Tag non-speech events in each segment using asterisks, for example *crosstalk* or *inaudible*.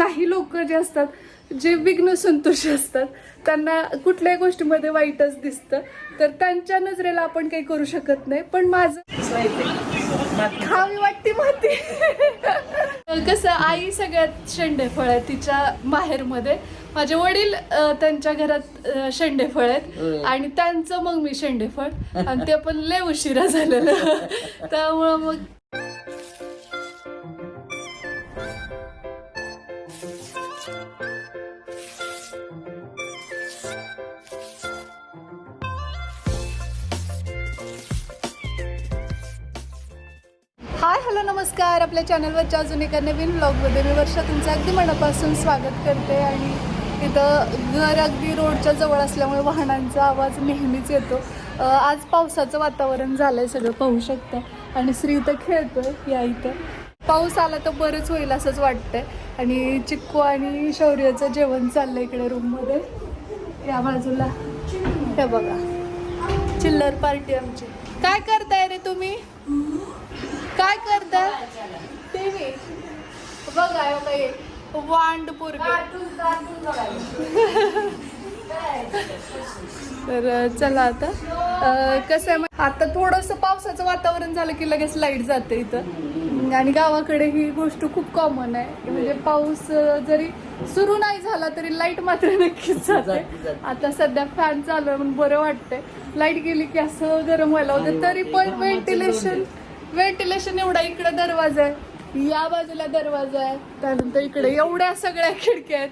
काही लोक जे असतात जे विघ्न संतोषी असतात त्यांना कुठल्याही गोष्टीमध्ये वाईटच दिसतं. तर त्यांच्या नजरेला आपण काही करू शकत नाही. पण माझं खावी वाटते माती. कसं आई सगळ्यात शेंडेफळ आहे तिच्या माहेरमध्ये. माझे वडील त्यांच्या घरात शेंडेफळ. आहेत. आणि त्यांचं मग मी शेंडेफळ. आणि ते पण लय उशिरा झालेलं. त्यामुळं मग हाय हॅलो नमस्कार. आपल्या चॅनलवरच्या अजून एका नवीन ब्लॉगमध्ये मी वर्षा तुमचं अगदी मनापासून स्वागत करते. आणि इथं घर अगदी रोडच्या जवळ असल्यामुळे वाहनांचा आवाज नेहमीच येतो. आज पावसाचं वातावरण झालं आहे सगळं पाहू शकता. आणि श्री इथं खेळतोय या इथं. पाऊस आला तर बरंच होईल असंच वाटतंय. आणि चिक्कू आणि शौर्याचं जेवण चाललं इकडे रूममध्ये. या बाजूला. हे बघा. चिल्लर पार्टी आमची. काय करताय रे तुम्ही? काय करता? टीव्ही. बघा बघा वांड पोरगे. तर चला आता. कसं आहे आता थोडंसं पावसाचं वातावरण झालं की लगेच लाइट जाते इथं. आणि गावाकडे ही गोष्ट खूप कॉमन आहे. म्हणजे पाऊस जरी सुरू नाही झाला तरी लाइट मात्र नक्कीच जाते. आता सध्या फॅन चालू आहे म्हणून बरं वाटतंय. लाइट गेली की असं गरम व्हायला होतं. तरी पण व्हेंटिलेशन व्हेंटिलेशन एवढा इकडे दरवाजा आहे. या बाजूला दरवाजा आहे. त्यानंतर इकडे एवढ्या सगळ्या खिडक्या आहेत.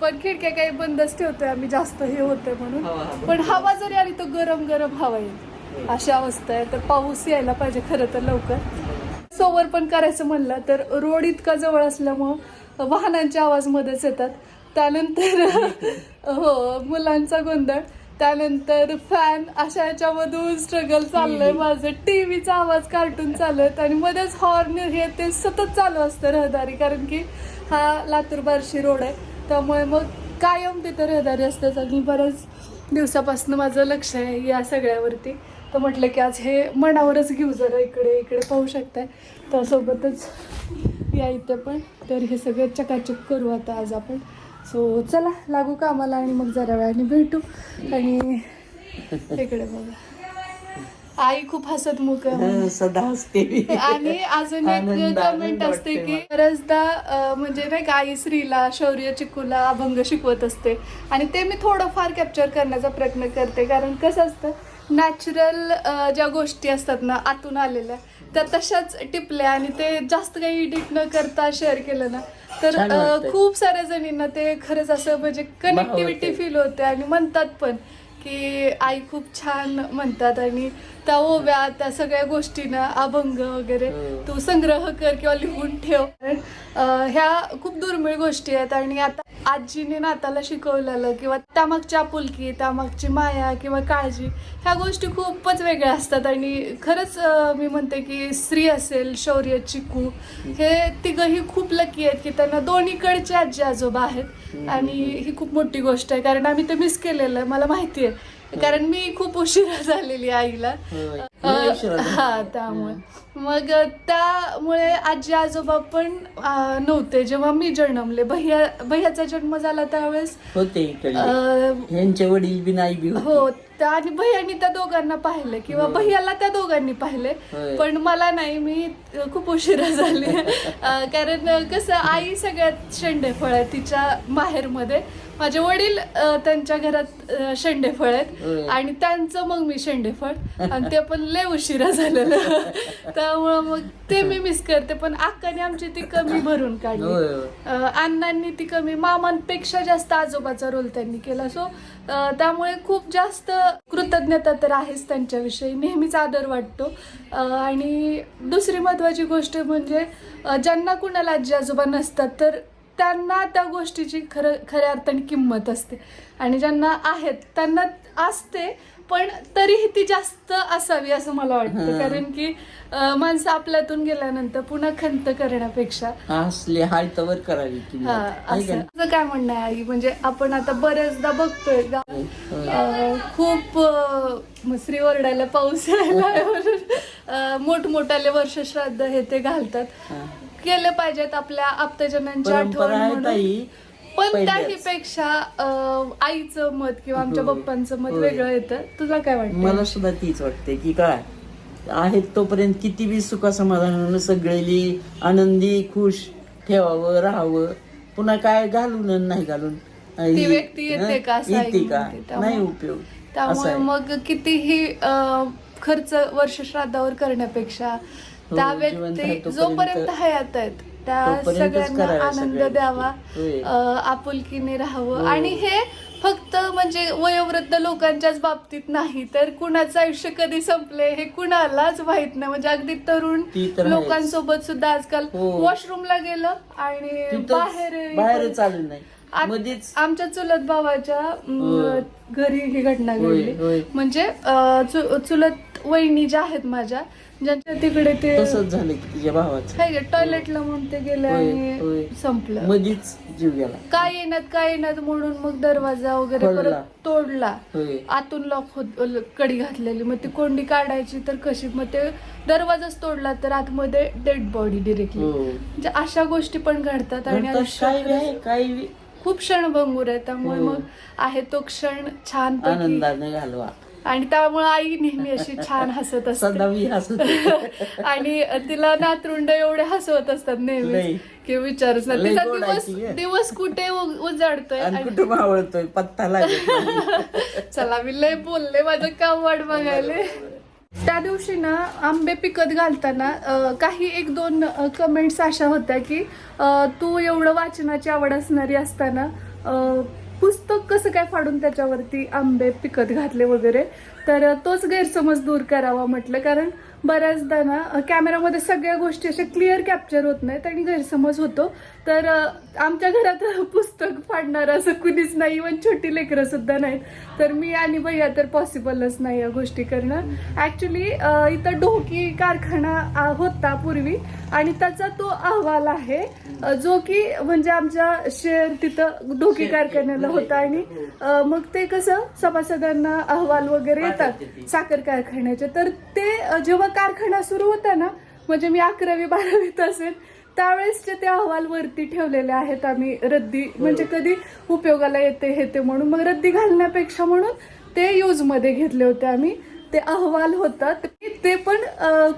पण खिडक्या काही बंदच ठेवतोय आम्ही. जास्त हे होतंय म्हणून. पण हवा जरी आली तर गरम गरम हवा येईल. अशी अवस्था आहे. तर पाऊस यायला पाहिजे खरं तर लवकर. सोवर पण करायचं म्हणलं तर रोड इतका जवळ असल्यामुळं वाहनांचे आवाज मध्येच येतात. त्यानंतर हो मुलांचा गोंधळ. त्यानंतर फॅन अशा याच्यामधून स्ट्रगल चाललंय. माझं टीव्हीचा आवाज कार्टून चालत आणि मध्येच हॉर्न हे ते सतत चालू असतं रहदारी. कारण की हा लातूर बार्शी रोड आहे. त्यामुळे मग कायम तिथं रहदारी असतेच. आणि बऱ्याच दिवसापासून माझं लक्ष आहे या सगळ्यावरती. तर म्हटलं की आज हे मनावरच घेऊ जरा इकडे इकडे पाहू शकताय. त्यासोबतच या इथं पण. तर हे सगळं चकाचक करू आता आज आपण. सो चला लागू कामाला आणि मग जरा वेळाने भेटू. आणि इकडे बघा. आई खूप हसतमुख आहे हं, सदा हसते. आणि अजून एक कमेंट असते की. बऱ्याचदा म्हणजे नाही का आई श्रीला शौर्य चिकूला अभंग शिकवत असते. आणि ते मी थोडंफार कॅप्चर करण्याचा प्रयत्न करते. कारण कसं असतं नॅचरल ज्या गोष्टी असतात ना आतून आलेल्या त्या तशाच टिपल्या आणि ते जास्त काही एडिट न करता शेअर केलं ना तर छान अं, वाटतंय. खूप साऱ्या जणींना ते खरंच असं म्हणजे कनेक्टिव्हिटी. फील होते आणि म्हणतात पण की आई खूप छान म्हणतात आणि त्या ओव्या त्या सगळ्या गोष्टींना अभंग वगैरे हो. तू संग्रह कर किंवा लिहून ठेव कारण, अं, ह्या खूप दुर्मिळ गोष्टी आहेत आणि आता आजीने नाताला शिकवलेलं किंवा त्यामागची आपुलकी त्यामागची माया किंवा काळजी ह्या गोष्टी खूपच वेगळ्या असतात. आणि खरंच मी म्हणते की स्त्री असेल शौर्य चिकू हे तिघही खूप लकी आहेत की त्यांना दोन्हीकडचे आजी आजोबा आहेत आणि ही खूप मोठी गोष्ट आहे. कारण आम्ही ते मिस केलेलं आहे. मला माहिती आहे. कारण मी खूप उशिरा झालेली आईला. हा त्यामुळे. मग त्यामुळे आजी आजोबा पण नव्हते. जेव्हा मी जन्मले भैया भैयाचा जन्म झाला त्यावेळेस होते यांचे वडील बी नाही बी होते. हो त्या आणि भैयानी त्या दोघांना पाहिले किंवा. भैयाला त्या दोघांनी पाहिले. पण मला नाही मी खूप उशिरा झाली. *laughs* कारण कसं आई सगळ्यात शेंडेफळ आहे तिच्या माहेरमध्ये. माझे वडील त्यांच्या घरात शेंडेफळ. आहेत. आणि त्यांचं मग मी शेंडेफळ. आणि ते पण लय उशिरा *laughs* झालेलं. त्यामुळं मग ते मी मिस करते. पण अक्काने आमची ती कमी भरून काढली. अण्णांनी ती कमी मामांपेक्षा जास्त आजोबाचा रोल त्यांनी केला. सो त्यामुळे खूप जास्त कृतज्ञता तर आहेच त्यांच्याविषयी नेहमीच आदर वाटतो. आणि दुसरी महत्त्वाची गोष्ट म्हणजे ज्यांना कुणाला आजी आजोबा नसतात तर त्यांना त्या गोष्टीची खरं खऱ्या अर्थाने किंमत असते. आणि ज्यांना आहेत त्यांना असते पण तरीही ती जास्त असावी असं मला वाटतं हं. कारण की अ, माणसं आपल्यातून गेल्यानंतर पुन्हा खंत करण्यापेक्षा हाय तवर करावी. हा असं तुझं काय म्हणणं आहे आई म्हणजे आपण आता बऱ्याचदा बघतोय गा-? होय. अं, खूप अं, ओरडायला पाऊस म्हणून, अं, मोठमोठाले वर्ष श्राद्ध हे ते घालतात हा. केले पाहिजेत आपल्या आप्तजनांची परंपरा आठवण आहे म्हणून ताई पण. त्याहीपेक्षा अं, आईचं मत किंवा आमच्या होय. पप्पांचं मत होय. वेगळं येतं तुला काय वाटतं मला सुद्धा तीच वाटते की काय आहेत तोपर्यंत किती बी सुखासमाधानानं सगळेली आनंदी खुश ठेवावं राहावं पुन्हा काय घालून आणि नाही घालून ती व्यक्ती येते का असं येते ऐकून का येते. त्यामुळे- नाही उपयोग असं त्यामुळे आहे. मग कितीही अं, खर्च वर्ष श्राद्धावर करण्यापेक्षा त्या हो, आहे व्यक्ती तोपर्यंत- जोपर्यंत हयात आहेत त्या सगळ्यांना आनंद द्यावा. अं, आपुलकीने राहावं. आणि हे फक्त म्हणजे वयोवृद्ध लोकांच्याच बाबतीत नाही तर कुणाचं आयुष्य कधी संपले हे कुणालाच माहीत नाही म्हणजे अगदी तरुण ती तर आहेच. लोकांसोबत सुद्धा आजकाल हो. वॉशरूमला गेलं आणि तिथंच बाहेर बाहेर चालू नाही आत- मध्येच आमच्या चुलत भावाच्या अं. घरी ही घटना होय, घडली होय. म्हणजे अं, चु- चुलत वहिनी ज्या आहेत माझ्या ज्यांच्या तिकडे ते तसंच झालं की तिच्या भावाचं. टॉयलेटला म्हणून ते गेले होय, आणि. संपलं. मधीच जीव गेला. काय येणार काय येणार म्हणून मग दरवाजा वगैरे खोलला. परत तोडला. होय. आतून लॉक होत कडी घातलेली. मग ती कोंडी काढायची तर कशी? मग ते दरवाजाच तोडला तर आतमध्ये डेड बॉडी डिरेक्टली हो. म्हणजे अशा गोष्टी पण घडतात आणि काय आहे बी खूप क्षणभंगूर आहे. त्यामुळे हो. मग आहे तो क्षण छान आनंदाने घालवा. आणि त्यामुळे आई नेहमी अशी छान हसत असते *laughs* आणि तिला नातरुंड एवढे हसवत असतात. नेहमी की विचारूच ना तिचा दिवस. दिवस कुठे उजाडतोय कुठं मावळतोय पत्ता. *laughs* चला मी लय बोलले माझं काम वाट बघायले त्या दिवशी ना आंबे पिकत घालताना काही एक दोन कमेंट्स अशा होत्या की तू एवढं वाचनाची आवड असणारी असताना पुस्तक कसं काय फाडून त्याच्यावरती आंबे पिकत घातले वगैरे तर तोच गैरसमज दूर करावा म्हटलं. कारण बऱ्याचदा ना कॅमेरामध्ये सगळ्या गोष्टी अशा क्लिअर कॅप्चर होत नाहीत आणि गैरसमज होतो. तर आमच्या घरात *laughs* पुस्तक फाडणार असं कुणीच नाही इव्हन छोटी लेकरं सुद्धा नाहीत. तर मी आणि भैया तर पॉसिबलच नाही या गोष्टी करणं. ऍक्च्युली इथं ढोकी कारखाना होता पूर्वी आणि त्याचा तो अहवाल आहे. जो की म्हणजे आमच्या शेअर तिथं ढोकी कारखान्याला होता आणि अं, मग ते कसं सभासदांना अहवाल वगैरे येतात साखर कारखान्याचे. तर ते जेव्हा कारखाना सुरू होता ना म्हणजे मी अकरावी बारावीत असेल त्यावेळेसचे ते अहवाल वरती ठेवलेले आहेत आम्ही रद्दी म्हणजे कधी उपयोगाला येते हे ते म्हणून मग रद्दी घालण्यापेक्षा म्हणून ते यूजमध्ये घेतले होते आम्ही. ते अहवाल होता ते पण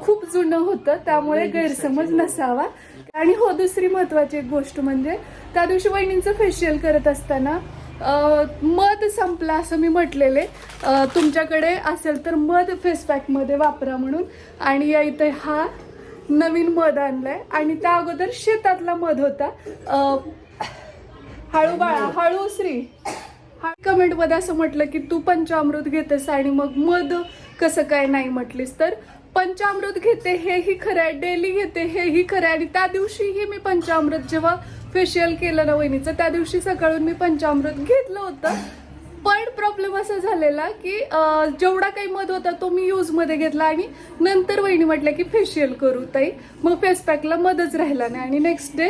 खूप जुनं होतं त्यामुळे गैरसमज नसावा. आणि हो दुसरी महत्वाची एक गोष्ट म्हणजे त्या दिवशी वहिनींचं फेशियल करत असताना मध संपला असं मी म्हटलेले. तुमच्याकडे असेल तर मध फेस पॅकमध्ये वापरा म्हणून. आणि या इथे हा नवीन मध आणलाय. आणि त्या अगोदर शेतातला मध होता. हळू बाळा हळू श्री. हा कमेंटमध्ये असं म्हटलं की तू पंचामृत घेतेस आणि मग मध कसं काय नाही म्हटलीस तर पंचामृत घेते हेही खरं आहे. डेली घेते हेही खरं आहे. आणि त्या दिवशीही मी पंचामृत जेव्हा फेशियल केलं ना वहिनीचं त्या दिवशी सकाळून मी पंचामृत घेतलं होतं. पण प्रॉब्लेम असा झालेला की जेवढा काही मध होता तो मी यूजमध्ये घेतला आणि नंतर वहिनी म्हटल्या की फेशियल करू ताई. मध फेस पॅकला मधच राहिला नाही. आणि नेक्स्ट डे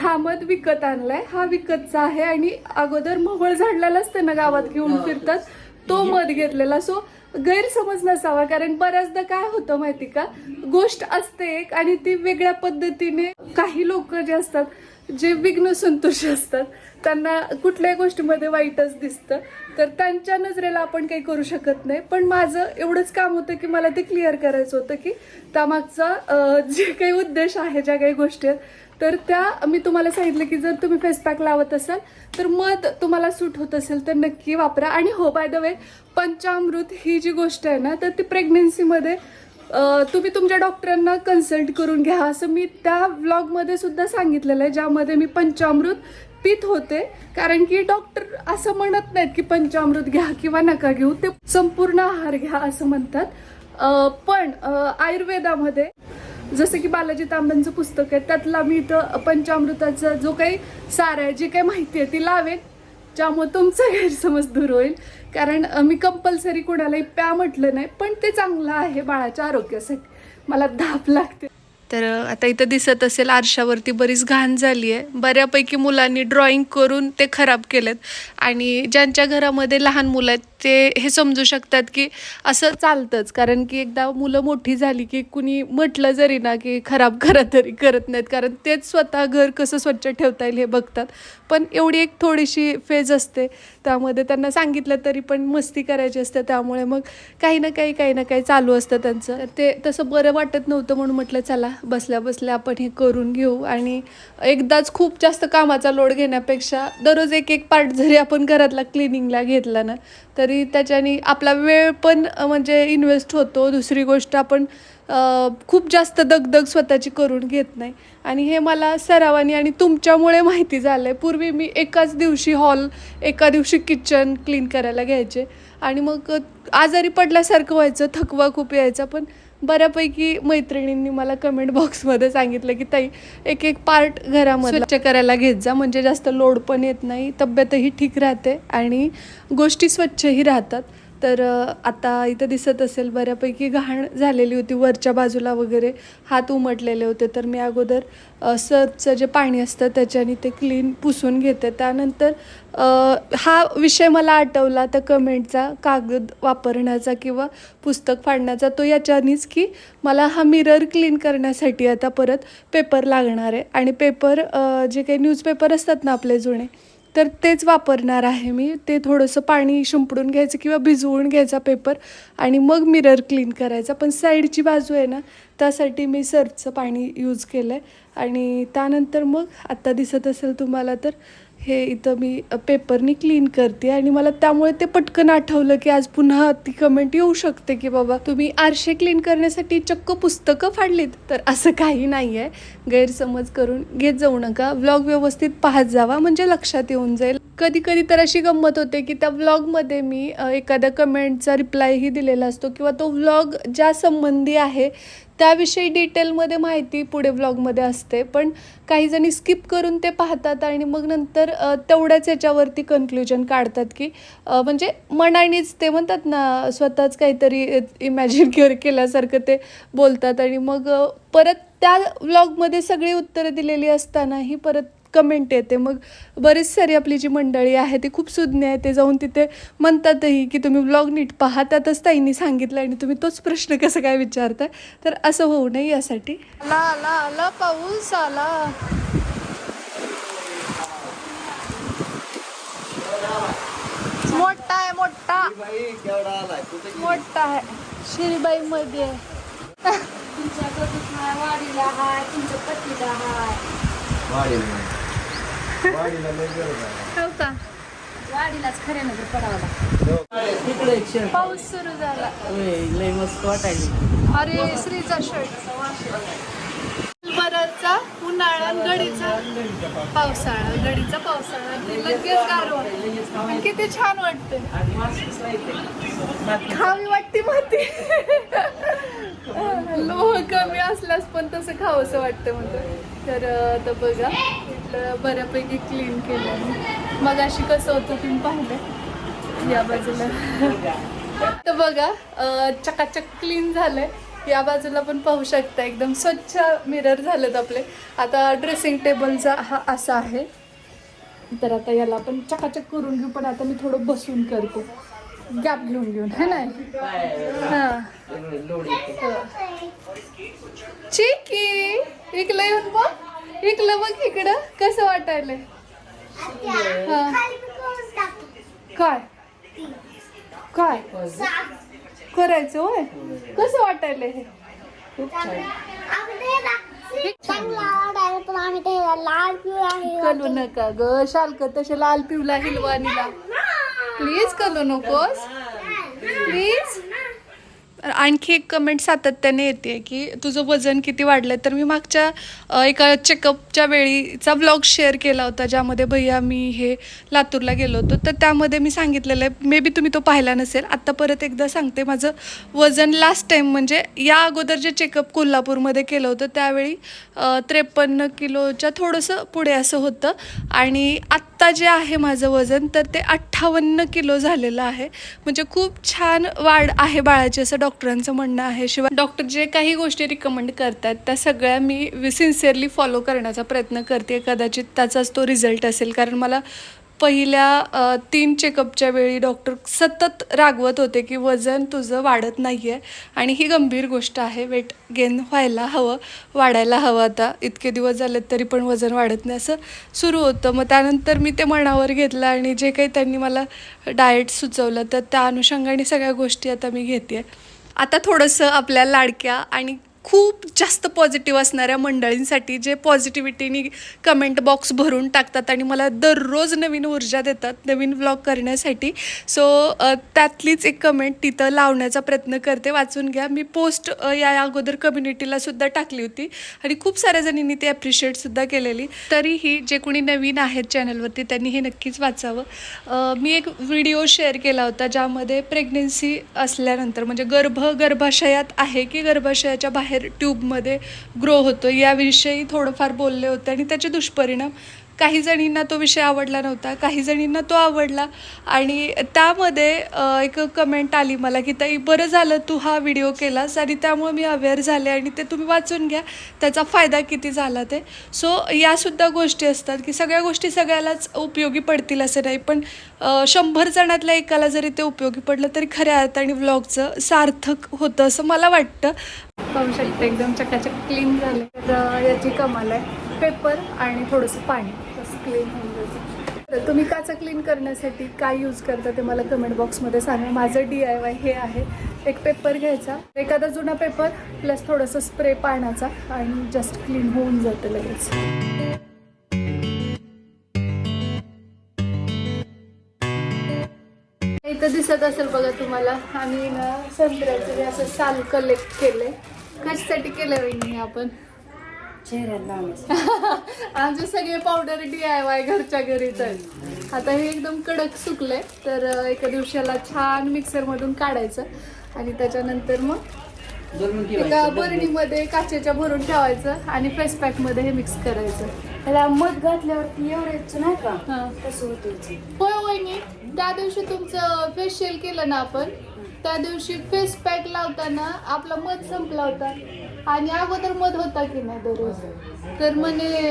हा मध विकत आणलाय. हा विकतचा आहे आणि अगोदर मोहळ झाडलेला असतं ना गावात घेऊन फिरतात तो मध घेतलेला. सो गैरसमज नसावा कारण बऱ्याचदा काय होतं माहिती का? गोष्ट असते एक आणि ती वेगळ्या पद्धतीने काही लोक जे असतात जे विघ्न संतोष असतात त्यांना कुठल्याही गोष्टीमध्ये वाईटच दिसतं. तर त्यांच्या नजरेला आपण काही करू शकत नाही. पण माझं एवढंच काम होतं की मला ते क्लिअर करायचं होतं की त्यामागचा जे काही उद्देश आहे ज्या काही गोष्टी आहेत तर त्या मी तुम्हाला सांगितलं की जर तुम्ही फेसपॅक लावत असाल तर मध तुम्हाला सूट होत असेल तर नक्की वापरा. आणि हो बाय द वे पंचामृत ही जी गोष्ट आहे ना तर ती प्रेग्नेन्सीमध्ये तुम्ही तुमच्या डॉक्टरांना कन्सल्ट करून घ्या. असं मी त्या व्लॉगमध्ये सुद्धा सांगितलेलं आहे ज्यामध्ये मी पंचामृत पित होते. कारण की डॉक्टर असं म्हणत नाहीत की पंचामृत घ्या किंवा नका घेऊ ते संपूर्ण आहार घ्या असं म्हणतात. पण आयुर्वेदामध्ये जसं की बालाजी तांब्यांचं पुस्तक आहे त्यातला मी इथं पंचामृताचा जो काही सार आहे जी काही माहिती आहे ती लावेन ज्यामुळे तुमचा गैरसमज दूर होईल. कारण मी कंपल्सरी कोणालाही प्या म्हटलं नाही पण ते चांगलं आहे बाळाच्या आरोग्यासाठी. मला धाप लागते. तर आता इथं दिसत असेल आरशावरती बरीच घाण झाली आहे. बऱ्यापैकी मुलांनी ड्रॉइंग करून ते खराब केलेत. आणि ज्यांच्या घरामध्ये लहान मुलं आहेत ते हे समजू शकतात की असं चालतंच. कारण की एकदा मुलं मोठी झाली की कुणी म्हटलं जरी ना की खराब करा तरी करत नाहीत. कारण तेच स्वतः घर कसं स्वच्छ ठेवता येईल हे बघतात. पण एवढी एक थोडीशी फेज असते. त्यामध्ये त्यांना सांगितलं तरी पण मस्ती करायची असते त्यामुळे मग काही ना काही काही ना काही चालू असतं त्यांचं. तर ते तसं बरं वाटत नव्हतं म्हणून म्हटलं चला बसल्या बसल्या आपण हे करून घेऊ. आणि एकदाच खूप जास्त कामाचा लोड घेण्यापेक्षा दररोज एक एक पार्ट जरी आपण घरातला क्लिनिंगला घेतला ना तरी त्याच्याने आपला वेळ पण म्हणजे इन्व्हेस्ट होतो. दुसरी गोष्ट आपण खूप जास्त दगदग स्वतःची करून घेत नाही. आणि हे मला सरावानी आणि तुमच्यामुळे माहिती झालं आहे पूर्वी मी एकाच दिवशी हॉल एका दिवशी किचन क्लीन करायला घ्यायचे. आणि मग आजारी पडल्यासारखं व्हायचं थकवा खूप यायचा. पण बऱ्यापैकी मैत्रिणींनी मला कमेंट बॉक्समध्ये सांगितलं की ताई एक एक पार्ट घरामध्ये स्वच्छ करायला घेत जा. म्हणजे जास्त लोड पण येत नाही. तब्येतही ठीक राहते आणि गोष्टी स्वच्छही राहतात. तर आता इथं दिसत असेल बऱ्यापैकी घाण झालेली होती वरच्या बाजूला वगैरे. हात उमटलेले होते. तर मी अगोदर सर्फचं जे पाणी असतं त्याच्याने ते क्लीन पुसून घेते. त्यानंतर हा विषय मला आठवला त्या कमेंटचा कागद वापरण्याचा किंवा पुस्तक फाडण्याचा तो याच्यानीच की मला हा मिरर क्लीन करण्यासाठी आता परत पेपर लागणार आहे. आणि पेपर जे काही न्यूजपेपर असतात ना आपले जुने तर तेच वापरणार आहे मी. ते थोडंसं पाणी शिंपडून घ्यायचं किंवा भिजवून घ्यायचा पेपर आणि मग मिरर क्लीन करायचा. पण साईडची बाजू आहे ना त्यासाठी मी सर्फचं पाणी यूज केलं आहे आणि त्यानंतर मग आत्ता दिसत असेल तुम्हाला तर हे इथं मी पेपरनी क्लीन करते आणि मला त्यामुळे ते पटकन आठवलं की आज पुन्हा ती कमेंट येऊ शकते की बाबा तुम्ही आरशे क्लीन करण्यासाठी चक्क पुस्तकं फाडलीत. तर असं काही नाही आहे गैरसमज करून घेत जाऊ नका. व्लॉग व्यवस्थित पाहत जावा म्हणजे लक्षात येऊन जाईल. कधी कधी तर अशी गंमत होते की त्या व्लॉगमध्ये मी एखाद्या कमेंटचा रिप्लायही दिलेला असतो किंवा तो व्लॉग ज्या संबंधी आहे त्याविषयी डिटेलमध्ये माहिती पुढे व्लॉगमध्ये असते पण काही जणी स्किप करून ते पाहतात आणि मग नंतर तेवढ्याच याच्यावरती कन्क्ल्युजन काढतात की म्हणजे मनानेच ते म्हणतात ना स्वतःच काहीतरी इमॅजिन *laughs* केल्यासारखं ते बोलतात आणि मग परत त्या व्लॉगमध्ये सगळी उत्तरं दिलेली असतानाही परत कमेंट येते. मग बरीच सारी आपली जी मंडळी आहे ती खूप सुज्ञ आहे ते जाऊन तिथे म्हणतातही की तुम्ही ब्लॉग नीट पहा. त्यातच ताईंनी सांगितलं आणि तुम्ही तोच प्रश्न कसं काय विचारताय? तर असं होऊ नये यासाठी. आला आला आला पाऊस आला. मोठा आहे मोठा. मोठा आहे. शिरीबाई मध्ये. आहे तुमच्या वाडीला हाय तुमच्या पतीला हाय हो का? वाडीलाच खऱ्या नगर पडावला तिकडे एक shirt. पाऊस सुरू झाला. लय मस्त वाटायला अरे श्रीचा शर्ट बराचा उन्हाळा गडीचा पावसाळा. गडीचा पावसाळा. लगेच गारवा. पण किती छान वाटते खावी वाटते माती. लोह कमी असल्यास पण तसं खावंसं वाटतं म्हणतो तर आता बघा. इथलं बऱ्यापैकी क्लीन केलं मग अशी कसं होतं तुम्ही पाहिलं. या बाजूला. तर बघा चकाचक क्लीन झालंय. या बाजूला पण पाहू शकता एकदम स्वच्छ मिरर झालेत आपले. आता ड्रेसिंग टेबलचा हा असा आहे. तर आता याला आपण चकाचक करून घेऊ पण आता मी थोडं बसून करते. गॅप घेऊन घेऊन है ना? हा. चिकी इकडं येऊन बघ. इकडं बघ इकडं कसं वाटायलंय. हा. काय? काय? करायचं होय? कसं वाटायलंय हे? लाल पिवळा कलू नका ग शालक तसे लाल पिवला हिलवानीला. प्लीज कलू नकोस. प्लीज आणखी एक कमेंट सातत्याने येते की तुझं वजन किती वाढलंय? तर मी मागच्या एका चेकअपच्या वेळीचा ब्लॉग शेअर केला होता ज्यामध्ये भैया मी हे लातूरला गेलो होतो. तर त्यामध्ये मी सांगितलेलं आहे मे बी तुम्ही तो पाहिला नसेल. आत्ता परत एकदा सांगते माझं वजन लास्ट टाईम म्हणजे या अगोदर जे चेकअप कोल्हापूरमध्ये केलं होतं त्यावेळी त्रेपन्न किलोच्या थोडंसं पुढे असं होतं. आणि आत्ता जे आहे माझं वजन तर ते अठ्ठावन्न किलो झालेलं आहे. म्हणजे खूप छान वाढ आहे बाळाची असं डॉक्टर डॉक्टरांचं म्हणणं आहे शिवाय डॉक्टर जे काही गोष्टी रिकमेंड करतात त्या सगळ्या मी सिन्सिअरली फॉलो करण्याचा प्रयत्न करते. कदाचित त्याचाच तो रिझल्ट असेल. कारण मला पहिल्या तीन चेकअपच्या वेळी डॉक्टर सतत रागवत होते की वजन तुझं वाढत नाही आहे आणि ही गंभीर गोष्ट आहे. वेट गेन व्हायला हवं वाढायला हवं आता. इतके दिवस झालेत तरी पण वजन वाढत नाही. असं सुरू होतं. मग त्यानंतर मी ते मनावर घेतलं आणि जे काही त्यांनी मला डाएट सुचवलं तर त्या अनुषंगाने सगळ्या गोष्टी आता मी घेते आता थोडंसं आपल्या लाडक्या आणि खूप जास्त पॉझिटिव्ह असणाऱ्या मंडळींसाठी जे पॉझिटिव्हिटीनी कमेंट बॉक्स भरून टाकतात आणि मला दररोज नवीन ऊर्जा देतात नवीन ब्लॉग करण्यासाठी. सो त्यातलीच एक कमेंट तिथं लावण्याचा प्रयत्न करते. वाचून घ्या. मी पोस्ट या अगोदर कम्युनिटीला सुद्धा टाकली होती आणि खूप साऱ्या जणींनी ती ॲप्रिशिएटसुद्धा केलेली. तरीही जे कोणी नवीन आहेत चॅनलवरती त्यांनी हे नक्कीच वाचावं. मी एक व्हिडिओ शेअर केला होता ज्यामध्ये प्रेग्नेन्सी असल्यानंतर म्हणजे गर्भ गर्भाशयात आहे की गर्भाशयाच्या बाहेर ट्यूबमध्ये ग्रो होतो. याविषयी थोडंफार बोलले होते आणि त्याचे दुष्परिणाम काही जणींना तो विषय आवडला नव्हता काही जणींना तो आवडला आणि त्यामध्ये एक कमेंट आली मला की ताई बरं झालं तू हा व्हिडिओ केलास आणि त्यामुळे मी अवेअर झाले आणि ते तुम्ही वाचून घ्या. त्याचा फायदा किती झाला ते? सो यासुद्धा गोष्टी असतात की सगळ्या गोष्टी सगळ्यालाच उपयोगी पडतील असं नाही पण शंभर जणातल्या एकाला जरी ते उपयोगी पडलं तरी खऱ्या अर्थाने व्लॉगचं सार्थक होतं असं मला वाटतं. पाहू शकता. एकदम चकाचक क्लीन झालं. तर याची कमाल आहे. पेपर आणि थोडंसं पाणी. तसं क्लीन होऊन जायचं. तर तुम्ही काचा क्लीन करण्यासाठी काय यूज करता ते मला कमेंट बॉक्समध्ये सांगा. माझं डी आय वाय हे आहे. एक पेपर घ्यायचा. एखादा जुना पेपर प्लस थोडंसं स्प्रे पाण्याचा आणि जस्ट क्लीन होऊन जातं लगेच. इथं दिसत असेल बघा तुम्हाला. आम्ही ना संत्र्याचं असं साल कलेक्ट केले कशासाठी केलं वहिनी आपण? *laughs* आमचे सगळे पावडर डी आय वाय घरच्या घरीच आहेत आता हे एकदम कडक सुकले तर एका दिवसाला छान मिक्सर मधून काढायचं आणि त्याच्यानंतर मग एका बरणीमध्ये काचेच्या भरून ठेवायचं आणि फेस पॅकमध्ये हे मिक्स करायचं. त्याला मध घातल्यावरती एवढ्याच नाही का? हा. तसं होतं होय वहिनी त्या दिवशी तुमचं फेशियल केलं ना आपण? त्या दिवशी फेस पॅक लावताना आपला मध संपला होता. आणि अगोदर मध होता की नाही दररोज? तर म्हणे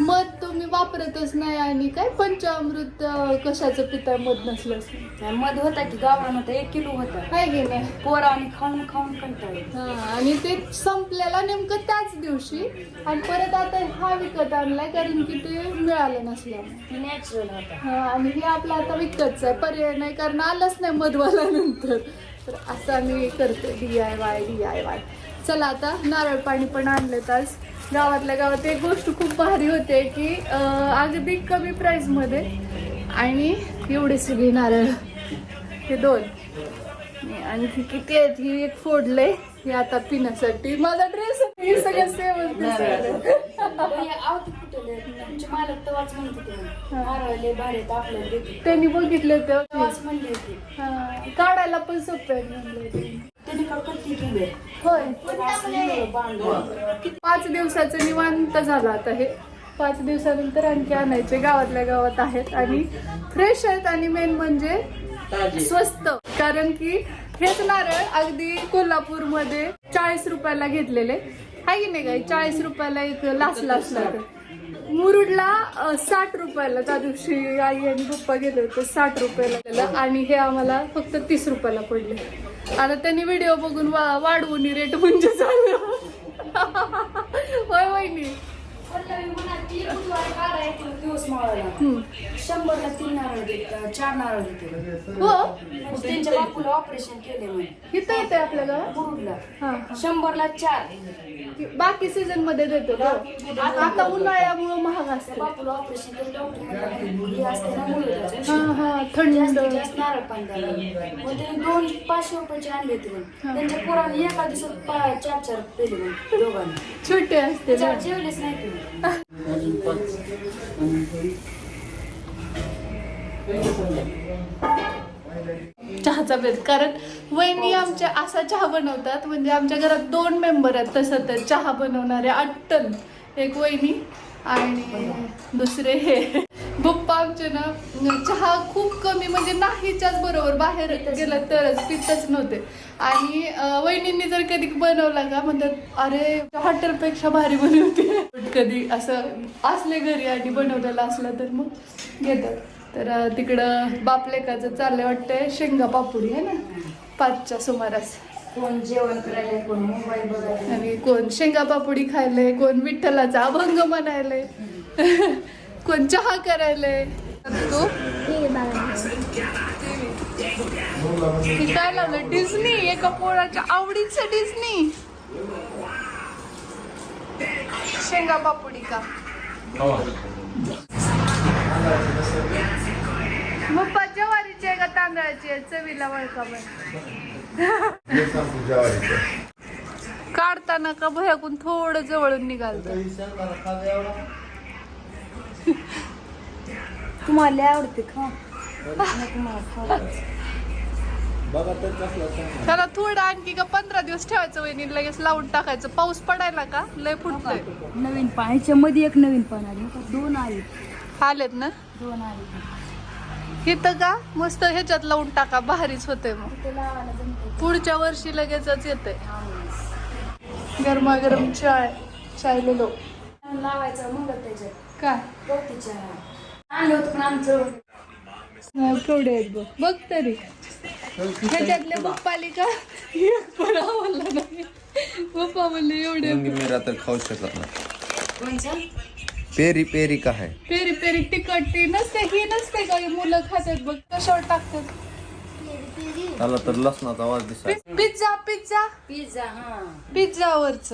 मध तुम्ही वापरतच नाही आणि काय पंचामृत कशाचं पिता मध नसलं आणि मध होता की गावरान होता एक किलो होता. काय की नाही? पोरावानी खाऊन खाऊन कंटाळले हा, आणि ते संपलेला नेमकं त्याच दिवशी. आणि परत आता हा विकत आणलाय कारण की ते मिळालं नसल्यामुळे. नॅचरल होता. हा, आणि हे आपलं आता विकतच आहे. पर्याय नाही कारण आलंच नाही मधवाल्यानंतर. तर असं आम्ही करतो D I Y D I Y चला आता नारळ पाणी पण आणलेत आज. गावातल्या गावात एक गोष्ट खूप भारी होते की अगदी कमी प्राईसमध्ये आणि एवढे सगळे नारळ. हे दोन. आणि ही किती आहेत? ही एक फोडले. हे आता पिण्यासाठी. माझा ड्रेस हे सगळं देते त्यांनी बघितले होते. हा, काढायला पण सोपं आहे पाच दिवसाचं निवांत झालं आता हे. पाच दिवसानंतर आणखी आणायचे गावातल्या गावात आहेत आणि फ्रेश आहेत आणि मेन म्हणजे ताजे. स्वस्त. कारण की हेच नारळ अगदी कोल्हापूरमध्ये चाळीस रुपयाला घेतलेले. आहे की नाही काय चाळीस रुपयाला एक लास लास मुरुडला साठ रुपयाला. त्या दिवशी आई आणि पप्पा गेले होते साठ रुपयाला. आणि हे आम्हाला फक्त तीस रुपयाला पडले. आता त्यांनी व्हिडिओ बघून वा वाढवून रेट म्हणजे झालं *laughs* होय वहिनी? दिवस. शंभरला तीन नारळ चार नारळ हो? म्हणजे त्यांच्या बापूला ऑपरेशन केले म्हणे. इथं येते आपल्या गावात मुरुडला. हा. शंभरला चार. बाकी सीझनमध्ये देतो का आता उन्हाळ्यामुळे महाग असते. बापूला ऑपरेशन केलं डॉक्टर हे असते ना मुरुडला. हा हा थंड. जास्तीत जास्त नारळ पाणी. मग त्यांनी दोन पाचशे रुपयाचे आणले होते म्हणे. त्यांच्या पोरांनी एका दिवसात पा- चार चार पेले म्हणे, दोघांनी. छोटे असते ना. चार जेवलेच नाही तुम्ही चहाचा बेत कारण वहिनी आमच्या असा चहा बनवतात म्हणजे आमच्या घरात दोन मेंबर आहेत तसं तर चहा बनवणारे अट्टन एक वहिनी आणि दुसरे हे. पप्पा आमचे ना चहा खूप कमी म्हणजे नाहीच्याच बरोबर बाहेर गेलं तरच पितच नव्हते. आणि वहिनींनी जर कधी बनवला का म्हणतात अरे हॉटेलपेक्षा भारी बनवते. *laughs* कधी असं असले घरी आणि बनवलेलं असलं तर मग घेतात. तर तिकडं बापलेकाचं चाललंय वाटतंय शेंगा पापुडी आहे ना? पाचच्या सुमारास. कोण जेवण करायला कोण मोबाईल बघायला आणि कोण शेंगा पापुडी खायले कोण विठ्ठलाचा अभंग म्हणायले *laughs* कोण चहा करायले तू हे बघा ती? काय लावलं डिझनी एका पोळाच्या आवडीचं डिझनी शेंगा पापुडी का? मग ज्वारीची आहे का तांदळाची आहे? चवीला वळका *laughs* काढताना का भयाकून थोडं जवळून निघालत? तुम्हाला आवडते खाऊ त्याला थोडं आणखी का पंधरा दिवस ठेवायचं वहिनी लगेच लावून टाकायचं. पाऊस पडायला का? लय फुटलंय नवीन पान ह्याच्या मध्ये एक नवीन पान आले. दोन आले. आलेत ना? दोन आले. इथं का? मस्त ह्याच्यात लावून टाका भारीच होते मग. पुढच्या वर्षी लगेचच येते गरमागरम चाय चाय लो लावायचं मग त्याच्यात. काय आणलं होतं पण आमचं. नाही, केवढे आहेत बघ. बघ तरी. ह्याच्यातले पप्पाली का? एक पण आवडला नाही. पप्पा म्हणले एवढे मुंगी मेरा तर खाऊ शकत नाही. पेरी पेरी का आहे? पेरी पेरी तिखट ती नसते ही नसते का? ही मुलं खातात बघ कशावर टाकतात. त्याला तर लसणाचा आवाज दिसाय पिझ्झा पिझ्झा. पिझ्झा हा. पिझ्झावरच.